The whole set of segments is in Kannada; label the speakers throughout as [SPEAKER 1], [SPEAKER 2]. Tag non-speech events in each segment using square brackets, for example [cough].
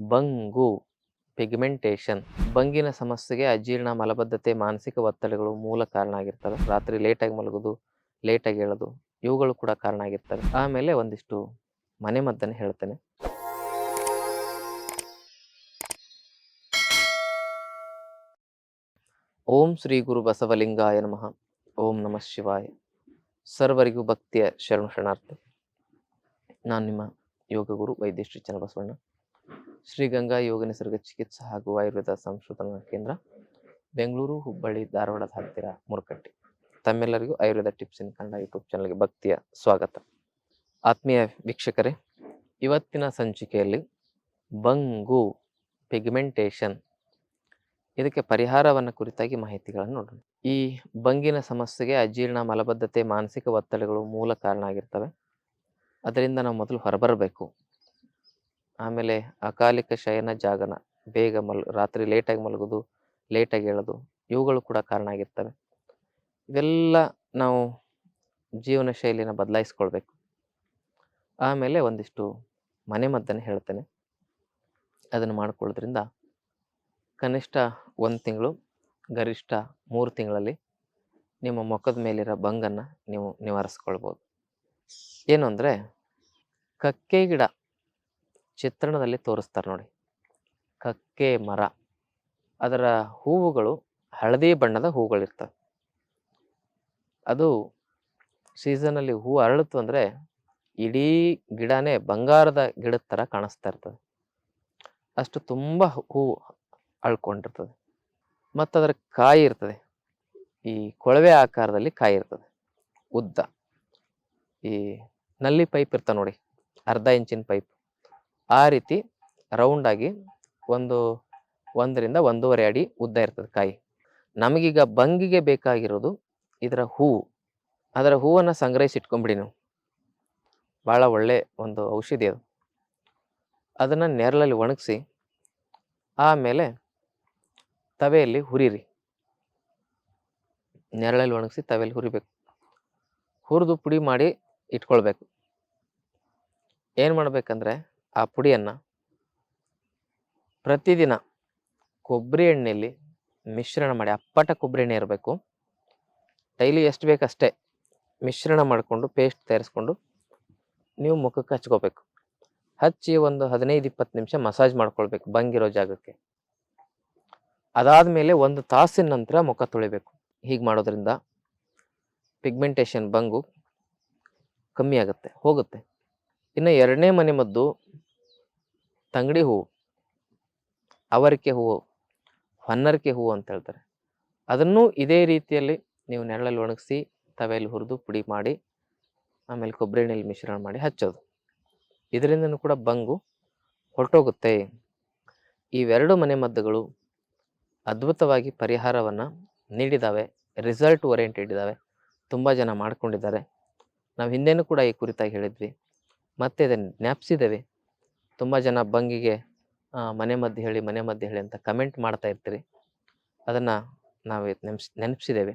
[SPEAKER 1] ಬಂಗು ಪಿಗ್ಮೆಂಟೇಷನ್ ಬಂಗಿನ ಸಮಸ್ಯೆಗೆ ಅಜೀರ್ಣ, ಮಲಬದ್ಧತೆ, ಮಾನಸಿಕ ಒತ್ತಡಗಳು ಮೂಲ ಕಾರಣ ಆಗಿರ್ತವೆ. ರಾತ್ರಿ ಲೇಟಾಗಿ ಮಲಗೋದು ಲೇಟಾಗಿ ಹೇಳೋದು ಇವುಗಳು ಕೂಡ ಕಾರಣ ಆಗಿರ್ತವೆ. ಆಮೇಲೆ ಒಂದಿಷ್ಟು ಮನೆ ಮದ್ದನ್ನು ಹೇಳ್ತೇನೆ. ಓಂ ಶ್ರೀ ಗುರು ಬಸವಲಿಂಗಾಯ ನಮಃ. ಓಂ ನಮಃ ಶಿವಾಯ. ಸರ್ವರಿಗೂ ಭಕ್ತಿಯ ಶರಣ ಶರಣಾರ್ಥಿ. ನಾನು ನಿಮ್ಮ ಯೋಗ ಗುರು ವೈದ್ಯ ಶ್ರೀ ಚನ್ನಬಸವಣ್ಣ. ಶ್ರೀ ಗಂಗಾ ಯೋಗ ನಿಸರ್ಗ ಚಿಕಿತ್ಸಾ ಹಾಗೂ ಆಯುರ್ವೇದ ಸಂಶೋಧನಾ ಕೇಂದ್ರ, ಬೆಂಗಳೂರು, ಹುಬ್ಬಳ್ಳಿ, ಧಾರವಾಡದ ಹತ್ತಿರ ಮುರುಕಟ್ಟಿ. ತಮ್ಮೆಲ್ಲರಿಗೂ Ayurveda tips in Kannada YouTube ಚಾನಲ್ಗೆ ಭಕ್ತಿಯ ಸ್ವಾಗತ. ಆತ್ಮೀಯ ವೀಕ್ಷಕರೇ, ಇವತ್ತಿನ ಸಂಚಿಕೆಯಲ್ಲಿ ಬಂಗು ಪಿಗ್ಮೆಂಟೇಷನ್. ಇದಕ್ಕೆ ಪರಿಹಾರವನ್ನು ಕುರಿತಾಗಿ ಮಾಹಿತಿಗಳನ್ನು ನೋಡೋಣ. ಈ ಬಂಗಿನ ಸಮಸ್ಯೆಗೆ ಅಜೀರ್ಣ, ಮಲಬದ್ಧತೆ, ಮಾನಸಿಕ ಒತ್ತಡಗಳು ಮೂಲ ಕಾರಣ ಆಗಿರ್ತವೆ. ಅದರಿಂದ ನಾವು ಮೊದಲು ಹೊರಬರಬೇಕು. ಆಮೇಲೆ ಅಕಾಲಿಕ ಶಯನ ಜಾಗನ, ಬೇಗ ಮಲ್, ರಾತ್ರಿ ಲೇಟಾಗಿ ಮಲಗೋದು ಲೇಟಾಗಿ ಹೇಳೋದು ಇವುಗಳು ಕೂಡ ಕಾರಣ ಆಗಿರ್ತವೆ. ಇವೆಲ್ಲ ನಾವು ಜೀವನ ಶೈಲಿನ ಬದಲಾಯಿಸ್ಕೊಳ್ಬೇಕು. ಆಮೇಲೆ ಒಂದಿಷ್ಟು ಮನೆ ಮದ್ದನ್ನು ಹೇಳ್ತೇನೆ. ಅದನ್ನು ಮಾಡ್ಕೊಳ್ಳೋದ್ರಿಂದ ಕನಿಷ್ಠ ಒಂದು ತಿಂಗಳು, ಗರಿಷ್ಠ ಮೂರು ತಿಂಗಳಲ್ಲಿ ನಿಮ್ಮ ಮುಖದ ಮೇಲಿರೋ ಬಂಗನ್ನು ನೀವು ನಿವಾರಿಸ್ಕೊಳ್ಬೋದು. ಏನು ಅಂದರೆ, ಕಕ್ಕೆ ಗಿಡ ಚಿತ್ರಣದಲ್ಲಿ ತೋರಿಸ್ತಾರೆ ನೋಡಿ. ಕಕ್ಕೆ ಮರ. ಅದರ ಹೂವುಗಳು ಹಳದಿ ಬಣ್ಣದ ಹೂಗಳಿರ್ತವೆ ಅದು ಸೀಸನಲ್ಲಿ ಹೂ ಅರಳಿತು ಅಂದರೆ ಇಡೀ ಗಿಡನೇ ಬಂಗಾರದ ಗಿಡದ ಥರ ಕಾಣಿಸ್ತಾ ಇರ್ತದೆ. ಅಷ್ಟು ತುಂಬ ಹೂ ಅಳ್ಕೊಂಡಿರ್ತದೆ. ಮತ್ತು ಅದರ ಕಾಯಿ ಇರ್ತದೆ. ಈ ಕೊಳವೆ ಆಕಾರದಲ್ಲಿ ಕಾಯಿ ಇರ್ತದೆ. ಉದ್ದ. ಈ ನಲ್ಲಿ ಪೈಪ್ ಇರ್ತವೆ ನೋಡಿ. ಅರ್ಧ ಇಂಚಿನ ಪೈಪ್. ಆ ರೀತಿ ರೌಂಡ್ ಆಗಿ ಒಂದು ಒಂದರಿಂದ ಒಂದೂವರೆ ಅಡಿ ಉದ್ದ ಇರ್ತದೆ ಕಾಯಿ. ನಮಗೀಗ ಬಂಗಿಗೆ ಬೇಕಾಗಿರೋದು ಇದರ ಹೂವು ಅದರ ಹೂವನ್ನು ಸಂಗ್ರಹಿಸಿ ಇಟ್ಕೊಂಬಿಡಿ ನೀವು. ಭಾಳ ಒಳ್ಳೆ ಒಂದು ಔಷಧಿ ಅದು. ಅದನ್ನು ನೆರಳಲ್ಲಿ ಒಣಗಿಸಿ, ಆಮೇಲೆ ತವೆಯಲ್ಲಿ ಹುರಿರಿ. ನೆರಳಲ್ಲಿ ಒಣಗಿಸಿ ತವೆಯಲ್ಲಿ ಹುರಿಬೇಕು. ಹುರಿದು ಪುಡಿ ಮಾಡಿ ಇಟ್ಕೊಳ್ಬೇಕು. ಏನು ಮಾಡ್ಬೇಕಂದ್ರೆ ಆ ಪುಡಿಯನ್ನು ಪ್ರತಿದಿನ ಕೊಬ್ಬರಿ ಎಣ್ಣೆಯಲ್ಲಿ ಮಿಶ್ರಣ ಮಾಡಿ, ಅಪ್ಪಟ ಕೊಬ್ಬರಿ ಎಣ್ಣೆ ಇರಬೇಕು. ಡೈಲಿ ಎಷ್ಟು ಬೇಕು ಅಷ್ಟೇ ಮಿಶ್ರಣ ಮಾಡಿಕೊಂಡು, ಪೇಸ್ಟ್ ತಯಾರಿಸ್ಕೊಂಡು ನೀವು ಮುಖಕ್ಕೆ ಹಚ್ಕೋಬೇಕು. ಹಚ್ಚಿ ಒಂದು ಹದಿನೈದು ಇಪ್ಪತ್ತು ನಿಮಿಷ ಮಸಾಜ್ ಮಾಡ್ಕೊಳ್ಬೇಕು ಬಂಗಿರೋ ಜಾಗಕ್ಕೆ. ಅದಾದಮೇಲೆ ಒಂದು ತಾಸಿನ ನಂತರ ಮುಖ ತೊಳಿಬೇಕು. ಹೀಗೆ ಮಾಡೋದ್ರಿಂದ ಪಿಗ್ಮೆಂಟೇಷನ್ ಬಂಗು ಕಮ್ಮಿ ಆಗುತ್ತೆ, ಹೋಗುತ್ತೆ. ಇನ್ನು ಎರಡನೇ ಮನೆ ಮದ್ದು ತಂಗಡಿ ಹೂವು, ಅವರಿಕೆ ಹೂವು, ಹೊನ್ನರಿಕೆ ಹೂವು ಅಂತ ಹೇಳ್ತಾರೆ. ಅದನ್ನು ಇದೇ ರೀತಿಯಲ್ಲಿ ನೀವು ನೆರಳಲ್ಲಿ ಒಣಗಿಸಿ ತವೆಯಲ್ಲಿ ಹುರಿದು ಪುಡಿ ಮಾಡಿ, ಆಮೇಲೆ ಕೊಬ್ಬರಿ ಎಣ್ಣೆಯಲ್ಲಿ ಮಿಶ್ರಣ ಮಾಡಿ ಹಚ್ಚೋದು. ಇದರಿಂದನೂ ಕೂಡ ಬಂಗು ಹೊರಟೋಗುತ್ತೆ. ಇವೆರಡು ಮನೆ ಮದ್ದುಗಳು ಅದ್ಭುತವಾಗಿ ಪರಿಹಾರವನ್ನು ನೀಡಿದ್ದಾವೆ ರಿಸಲ್ಟ್ ಓರಿಯೆಂಟೆಡ್ ಇದ್ದಾವೆ ತುಂಬ ಜನ ಮಾಡಿಕೊಂಡಿದ್ದಾರೆ. ನಾವು ಹಿಂದೆನೂ ಕೂಡ ಈ ಕುರಿತಾಗಿ ಹೇಳಿದ್ವಿ. ಮತ್ತೆ ಇದನ್ನು ಜ್ಞಾಪಿಸಿದ್ದೇವೆ. ತುಂಬ ಜನ ಬಂಗಿಗೆ ಮನೆ ಮದ್ದು ಹೇಳಿ, ಮನೆ ಮದ್ದು ಹೇಳಿ ಅಂತ ಕಮೆಂಟ್ ಮಾಡ್ತಾ ಇರ್ತೀರಿ. ಅದನ್ನು ನಾವು ನೆನ್ಸ್ ನೆನಪಿಸಿದ್ದೇವೆ.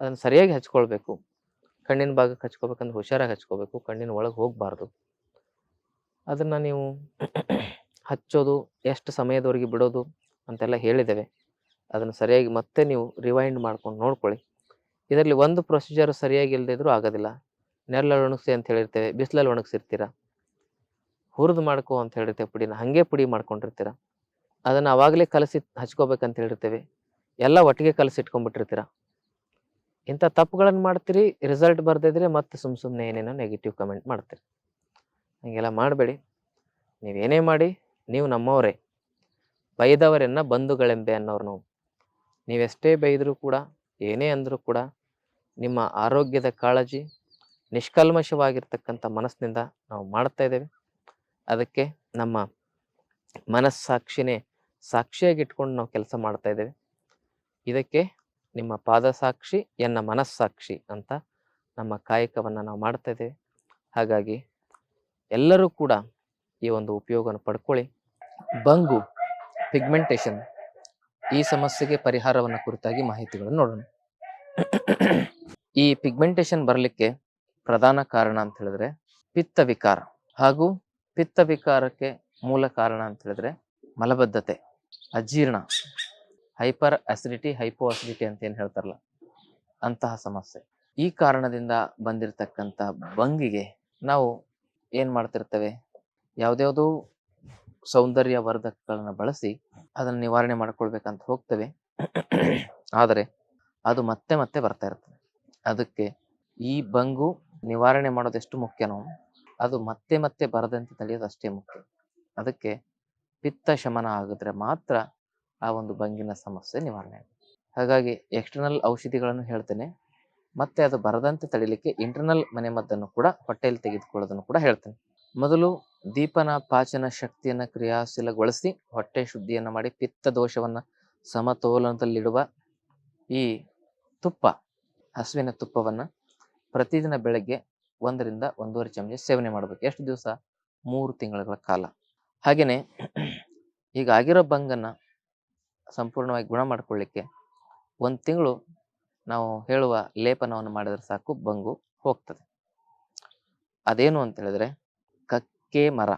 [SPEAKER 1] ಅದನ್ನು ಸರಿಯಾಗಿ ಹಚ್ಕೊಳ್ಬೇಕು. ಕಣ್ಣಿನ ಭಾಗಕ್ಕೆ ಹಚ್ಕೋಬೇಕಂದ್ರೆ ಹುಷಾರಾಗಿ ಹಚ್ಕೋಬೇಕು. ಕಣ್ಣಿನ ಒಳಗೆ ಹೋಗಬಾರ್ದು. ಅದನ್ನು ನೀವು ಹಚ್ಚೋದು, ಎಷ್ಟು ಸಮಯದವರೆಗೆ ಬಿಡೋದು ಅಂತೆಲ್ಲ ಹೇಳಿದ್ದೇವೆ. ಅದನ್ನು ಸರಿಯಾಗಿ ಮತ್ತೆ ನೀವು ರಿವೈಂಡ್ ಮಾಡ್ಕೊಂಡು ನೋಡ್ಕೊಳ್ಳಿ. ಇದರಲ್ಲಿ ಒಂದು ಪ್ರೊಸೀಜರ್ ಸರಿಯಾಗಿ ಇಲ್ಲದಿದ್ರೂ ಆಗೋದಿಲ್ಲ. ನೆರಳಲ್ಲಿ ಒಣಗಿಸಿ ಅಂತ ಹೇಳಿರ್ತೇವೆ. ಬಿಸಿಲಲ್ಲಿ ಒಣಗಿಸಿರ್ತೀರ? ಹುರಿದು ಮಾಡ್ಕೋ ಅಂತ ಹೇಳಿರ್ತೇವೆ ಪುಡಿನ. ಹಂಗೆ ಪುಡಿ ಮಾಡ್ಕೊಂಡಿರ್ತೀರ? ಅದನ್ನು ಅವಾಗಲೇ ಕಲಸಿ ಹಚ್ಕೋಬೇಕಂತ ಹೇಳಿರ್ತೇವೆ. ಎಲ್ಲ ಒಟ್ಟಿಗೆ ಕಲಸಿ ಇಟ್ಕೊಂಡ್ಬಿಟ್ಟಿರ್ತೀರ? ಇಂಥ ತಪ್ಪುಗಳನ್ನು ಮಾಡ್ತೀರಿ ರಿಸಲ್ಟ್ ಬರ್ದಿದ್ರೆ ಮತ್ತೆ ಸುಮ್ ಸುಮ್ಮನೆ ಏನೇನೋ ನೆಗೆಟಿವ್ ಕಮೆಂಟ್ ಮಾಡ್ತೀರಿ. ಹಂಗೆಲ್ಲ ಮಾಡಬೇಡಿ. ನೀವೇನೇ ಮಾಡಿ, ನೀವು ನಮ್ಮವರೇ. ಬೈದವರೆನ್ನ ಬಂಧುಗಳೆಂಬೆ ಅನ್ನೋರು ನಾವು. ನೀವೆಷ್ಟೇ ಬೈದರೂ ಕೂಡ, ಏನೇ ಅಂದರೂ ಕೂಡ, ನಿಮ್ಮ ಆರೋಗ್ಯದ ಕಾಳಜಿ ನಿಷ್ಕಲ್ಮಶವಾಗಿರ್ತಕ್ಕಂಥ ಮನಸ್ಸಿನಿಂದ ನಾವು ಮಾಡ್ತಾ ಇದ್ದೇವೆ. ಅದಕ್ಕೆ ನಮ್ಮ ಮನಸ್ಸಾಕ್ಷಿನೇ ಸಾಕ್ಷಿಯಾಗಿ ಇಟ್ಕೊಂಡು ನಾವು ಕೆಲಸ ಮಾಡ್ತಾ ಇದ್ದೇವೆ. ಇದಕ್ಕೆ ನಿಮ್ಮ ಪಾದಸಾಕ್ಷಿ ಎನ್ನ ಮನಸ್ಸಾಕ್ಷಿ ಅಂತ ನಮ್ಮ ಕಾಯಕವನ್ನು ನಾವು ಮಾಡ್ತಾ ಇದ್ದೇವೆ. ಹಾಗಾಗಿ ಎಲ್ಲರೂ ಕೂಡ ಈ ಒಂದು ಉಪಯೋಗವನ್ನು ಪಡ್ಕೊಳ್ಳಿ. ಬಂಗು ಪಿಗ್ಮೆಂಟೇಷನ್ ಈ ಸಮಸ್ಯೆಗೆ ಪರಿಹಾರವನ್ನು ಕುರಿತಾಗಿ ಮಾಹಿತಿಗಳನ್ನು ನೋಡೋಣ. ಈ ಪಿಗ್ಮೆಂಟೇಷನ್ ಬರಲಿಕ್ಕೆ ಪ್ರಧಾನ ಕಾರಣ ಅಂತ ಹೇಳಿದ್ರೆ ಪಿತ್ತ ವಿಕಾರ ಹಾಗೂ ಪಿತ್ತ ವಿಕಾರಕ್ಕೆ ಮೂಲ ಕಾರಣ ಅಂತ ಹೇಳಿದ್ರೆ ಮಲಬದ್ಧತೆ, ಅಜೀರ್ಣ, ಹೈಪರ್ ಅಸಿಡಿಟಿ ಹೈಪೋ ಅಸಿಡಿಟಿ ಅಂತ ಏನು ಹೇಳ್ತಾರಲ್ಲ, ಅಂತಹ ಸಮಸ್ಯೆ. ಈ ಕಾರಣದಿಂದ ಬಂದಿರತಕ್ಕಂಥ ಬಂಗಿಗೆ ನಾವು ಏನು ಮಾಡ್ತಿರ್ತೇವೆ? ಯಾವುದ್ಯಾವುದೋ ಸೌಂದರ್ಯ ವರ್ಧಕಗಳನ್ನು ಬಳಸಿ ಅದನ್ನು ನಿವಾರಣೆ ಮಾಡ್ಕೊಳ್ಬೇಕಂತ ಹೋಗ್ತೇವೆ. ಆದರೆ ಅದು ಮತ್ತೆ ಮತ್ತೆ ಬರ್ತಾ ಇರ್ತದೆ. ಅದಕ್ಕೆ ಈ ಬಂಗು ನಿವಾರಣೆ ಮಾಡೋದು ಎಷ್ಟು ಮುಖ್ಯನೋ ಅದು ಮತ್ತೆ ಮತ್ತೆ ಬರದಂತೆ ತಡೆಯೋದು ಅಷ್ಟೇ ಮುಖ್ಯ. ಅದಕ್ಕೆ ಪಿತ್ತ ಶಮನ ಆಗಿದ್ರೆ ಮಾತ್ರ ಆ ಒಂದು ಬಂಗಿನ ಸಮಸ್ಯೆ ನಿವಾರಣೆ ಆಗುತ್ತೆ. ಹಾಗಾಗಿ ಎಕ್ಸ್ಟರ್ನಲ್ ಔಷಧಿಗಳನ್ನು ಹೇಳ್ತೇನೆ. ಮತ್ತೆ ಅದು ಬರದಂತೆ ತಡಿಲಿಕ್ಕೆ ಇಂಟರ್ನಲ್ ಮನೆಮದ್ದನ್ನು ಕೂಡ ಹೊಟ್ಟೆಯಲ್ಲಿ ತೆಗೆದುಕೊಳ್ಳೋದನ್ನು ಕೂಡ ಹೇಳ್ತೇನೆ. ಮೊದಲು ದೀಪನ ಪಾಚನ ಶಕ್ತಿಯನ್ನು ಕ್ರಿಯಾಶೀಲಗೊಳಿಸಿ ಹೊಟ್ಟೆ ಶುದ್ಧಿಯನ್ನು ಮಾಡಿ ಪಿತ್ತ ದೋಷವನ್ನು ಸಮತೋಲನದಲ್ಲಿಡುವ ಈ ತುಪ್ಪ, ಹಸುವಿನ ತುಪ್ಪವನ್ನು ಪ್ರತಿದಿನ ಬೆಳಗ್ಗೆ ಒಂದರಿಂದ ಒಂದೂವರೆ ಚಮಚ ಸೇವನೆ ಮಾಡಬೇಕು. ಎಷ್ಟು ದಿವಸ? ಮೂರು ತಿಂಗಳ ಕಾಲ. ಹಾಗೆಯೇ [clears throat] ಈಗ ಆಗಿರೋ ಬಂಗನ್ನ ಸಂಪೂರ್ಣವಾಗಿ ಗುಣ ಮಾಡಿಕೊಳ್ಳಿಕ್ಕೆ ಒಂದು ತಿಂಗಳು ನಾವು ಹೇಳುವ ಲೇಪನವನ್ನು ಮಾಡಿದರೆ ಸಾಕು ಬಂಗು ಹೋಗ್ತದೆ. ಅದೇನು ಅಂತ ಹೇಳಿದ್ರೆ ಕಕ್ಕೆ ಮರ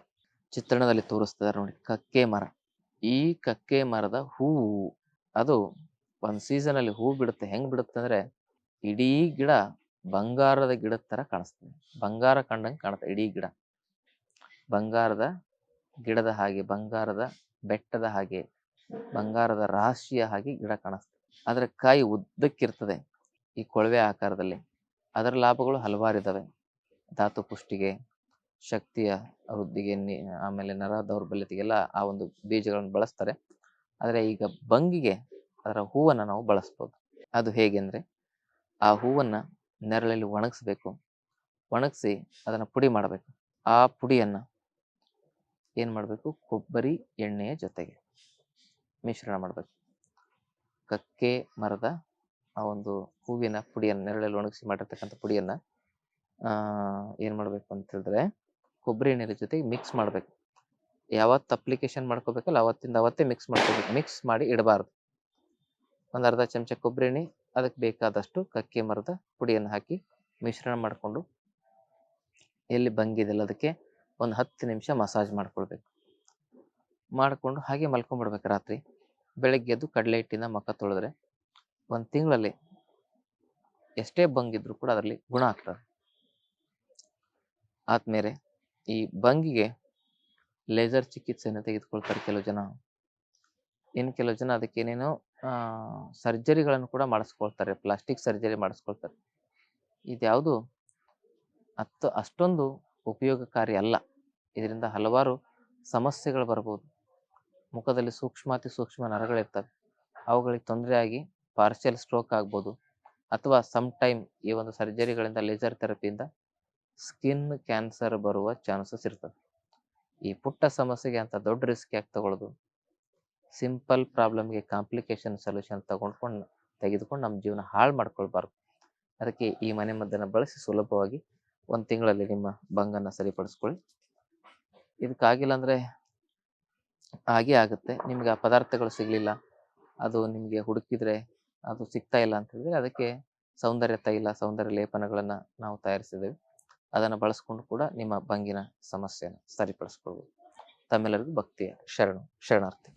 [SPEAKER 1] ಚಿತ್ರಣದಲ್ಲಿ ತೋರಿಸ್ತಿದ್ದಾರೆ ನೋಡಿ, ಕಕ್ಕೆ ಮರ. ಈ ಕಕ್ಕೆ ಮರದ ಹೂವು ಅದು ಒಂದು ಸೀಸನಲ್ಲಿ ಹೂ ಬಿಡುತ್ತೆ. ಹೆಂಗೆ ಬಿಡುತ್ತೆ ಅಂದರೆ ಇಡೀ ಗಿಡ ಬಂಗಾರದ ಗಿಡದ ತರ ಕಾಣಿಸ್ತದೆ. ಬಂಗಾರ ಕಂಡಂಗೆ ಕಾಣುತ್ತೆ ಇಡೀ ಗಿಡ. ಬಂಗಾರದ ಗಿಡದ ಹಾಗೆ, ಬಂಗಾರದ ಬೆಟ್ಟದ ಹಾಗೆ, ಬಂಗಾರದ ರಾಶಿಯ ಹಾಗೆ ಗಿಡ ಕಾಣಿಸ್ತದೆ ಅದರ ಕಾಯಿ ಉದ್ದಕ್ಕಿರ್ತದೆ ಈ ಕೊಳವೆ ಆಕಾರದಲ್ಲಿ. ಅದರ ಲಾಭಗಳು ಹಲವಾರಿದಾವೆ ಧಾತು ಪುಷ್ಟಿಗೆ, ಶಕ್ತಿಯ ವೃದ್ಧಿಗೆ ಆಮೇಲೆ ನರ ದೌರ್ಬಲ್ಯತೆಗೆಲ್ಲ ಆ ಒಂದು ಬೀಜಗಳನ್ನು ಬಳಸ್ತಾರೆ. ಆದರೆ ಈಗ ಬಂಗಿಗೆ ಅದರ ಹೂವನ್ನು ನಾವು ಬಳಸ್ಬೋದು. ಅದು ಹೇಗೆ ಅಂದರೆ ಆ ಹೂವನ್ನು ನೆರಳಲ್ಲಿ ಒಣಗಿಸ್ಬೇಕು. ಒಣಗಿಸಿ ಅದನ್ನು ಪುಡಿ ಮಾಡಬೇಕು. ಆ ಪುಡಿಯನ್ನು ಏನು ಮಾಡಬೇಕು? ಕೊಬ್ಬರಿ ಎಣ್ಣೆಯ ಜೊತೆಗೆ ಮಿಶ್ರಣ ಮಾಡಬೇಕು. ಕಕ್ಕೆ, ಮರದ ಆ ಒಂದು ಹೂವಿನ ಪುಡಿಯನ್ನು, ನೆರಳಲ್ಲಿ ಒಣಗಿಸಿ ಮಾಡಿರ್ತಕ್ಕಂಥ ಪುಡಿಯನ್ನು ಏನು ಮಾಡಬೇಕು ಅಂತ ಕೊಬ್ಬರಿ ಎಣ್ಣೆಯ ಜೊತೆಗೆ ಮಿಕ್ಸ್ ಮಾಡಬೇಕು. ಯಾವತ್ತು ಅಪ್ಲಿಕೇಶನ್ ಮಾಡ್ಕೋಬೇಕಲ್ಲ, ಅವತ್ತಿಂದ ಅವತ್ತೇ ಮಿಕ್ಸ್ ಮಾಡ್ಕೋಬೇಕು. ಮಿಕ್ಸ್ ಮಾಡಿ ಇಡಬಾರ್ದು. ಒಂದು ಅರ್ಧ ಚಮಚ ಕೊಬ್ಬರಿ ಎಣ್ಣೆ ಅದಕ್ಕೆ ಬೇಕಾದಷ್ಟು ಕಕ್ಕೆ ಮರದ ಪುಡಿಯನ್ನು ಹಾಕಿ ಮಿಶ್ರಣ ಮಾಡಿಕೊಂಡು ಎಲ್ಲಿ ಬಂಗಿದೆಲ್ಲ ಅದಕ್ಕೆ ಒಂದು ಹತ್ತು ನಿಮಿಷ ಮಸಾಜ್ ಮಾಡ್ಕೊಳ್ಬೇಕು. ಮಾಡಿಕೊಂಡು ಹಾಗೆ ಮಲ್ಕೊಂಡ್ಬಿಡ್ಬೇಕು ರಾತ್ರಿ. ಬೆಳಗ್ಗೆ ಎದ್ದು ಕಡಲೆ ಹಿಟ್ಟಿನ ಮುಖ ತೊಳೆದ್ರೆ ಒಂದು ತಿಂಗಳಲ್ಲಿ ಎಷ್ಟೇ ಬಂಗಿದ್ರು ಕೂಡ ಅದರಲ್ಲಿ ಗುಣ ಆಗ್ತದೆ. ಆದ್ಮೇಲೆ ಈ ಬಂಗಿಗೆ ಲೇಸರ್ ಚಿಕಿತ್ಸೆಯನ್ನು ತೆಗೆದುಕೊಳ್ತಾರೆ ಕೆಲವು ಜನ. ಇನ್ನು ಕೆಲವು ಜನ ಅದಕ್ಕೆ ಏನೇನೋ ಸರ್ಜರಿಗಳನ್ನು ಕೂಡ ಮಾಡಿಸ್ಕೊಳ್ತಾರೆ, ಪ್ಲಾಸ್ಟಿಕ್ ಸರ್ಜರಿ ಮಾಡಿಸ್ಕೊಳ್ತಾರೆ. ಇದ್ಯಾವುದು ಅತ್ತ ಅಷ್ಟೊಂದು ಉಪಯೋಗಕಾರಿ ಅಲ್ಲ. ಇದರಿಂದ ಹಲವಾರು ಸಮಸ್ಯೆಗಳು ಬರ್ಬೋದು. ಮುಖದಲ್ಲಿ ಸೂಕ್ಷ್ಮಾತಿ ಸೂಕ್ಷ್ಮ ನರಗಳಿರ್ತವೆ ಅವುಗಳಿಗೆ ತೊಂದರೆ ಆಗಿ ಪಾರ್ಷಿಯಲ್ ಸ್ಟ್ರೋಕ್ ಆಗ್ಬೋದು. ಅಥವಾ ಸಮ್ ಟೈಮ್ ಈ ಒಂದು ಸರ್ಜರಿಗಳಿಂದ ಲೇಸರ್ ಥೆರಪಿಯಿಂದ ಸ್ಕಿನ್ ಕ್ಯಾನ್ಸರ್ ಬರುವ ಚಾನ್ಸಸ್ ಇರ್ತದೆ. ಈ ಪುಟ್ಟ ಸಮಸ್ಯೆಗೆ ಅಂತ ದೊಡ್ಡ ರಿಸ್ಕ್ ಯಾಕೆ ತಗೊಳ್ಳೋದು ಸಿಂಪಲ್ ಪ್ರಾಬ್ಲಮ್ಗೆ ಕಾಂಪ್ಲಿಕೇಶನ್ ಸೊಲ್ಯೂಷನ್ ತಗೊಂಡ್ಕೊಂಡು, ತೆಗೆದುಕೊಂಡು ನಮ್ಮ ಜೀವನ ಹಾಳು ಮಾಡ್ಕೊಳ್ಬಾರ್ದು. ಅದಕ್ಕೆ ಈ ಮನೆ ಮದ್ದನ್ನು ಬಳಸಿ ಸುಲಭವಾಗಿ ಒಂದು ತಿಂಗಳಲ್ಲಿ ನಿಮ್ಮ ಬಂಗನ್ನು ಸರಿಪಡಿಸ್ಕೊಳ್ಳಿ. ಇದಕ್ಕಾಗಿಲ್ಲ ಅಂದರೆ ಹಾಗೇ ಆಗುತ್ತೆ. ನಿಮಗೆ ಆ ಪದಾರ್ಥಗಳು ಸಿಗಲಿಲ್ಲ, ಅದು ನಿಮಗೆ ಹುಡುಕಿದ್ರೆ ಅದು ಸಿಗ್ತಾ ಇಲ್ಲ ಅಂತ ಅದಕ್ಕೆ ಸೌಂದರ್ಯ ತೈಲ ಸೌಂದರ್ಯ ಲೇಪನಗಳನ್ನು ನಾವು ತಯಾರಿಸಿದ್ದೇವೆ. ಅದನ್ನು ಬಳಸ್ಕೊಂಡು ಕೂಡ ನಿಮ್ಮ ಬಂಗಿನ ಸಮಸ್ಯೆಯನ್ನು ಸರಿಪಡಿಸ್ಕೊಳ್ಬೋದು. ತಮ್ಮೆಲ್ಲರಿಗೂ ಭಕ್ತಿಯ ಶರಣು, ಶರಣಾರ್ಥಿ.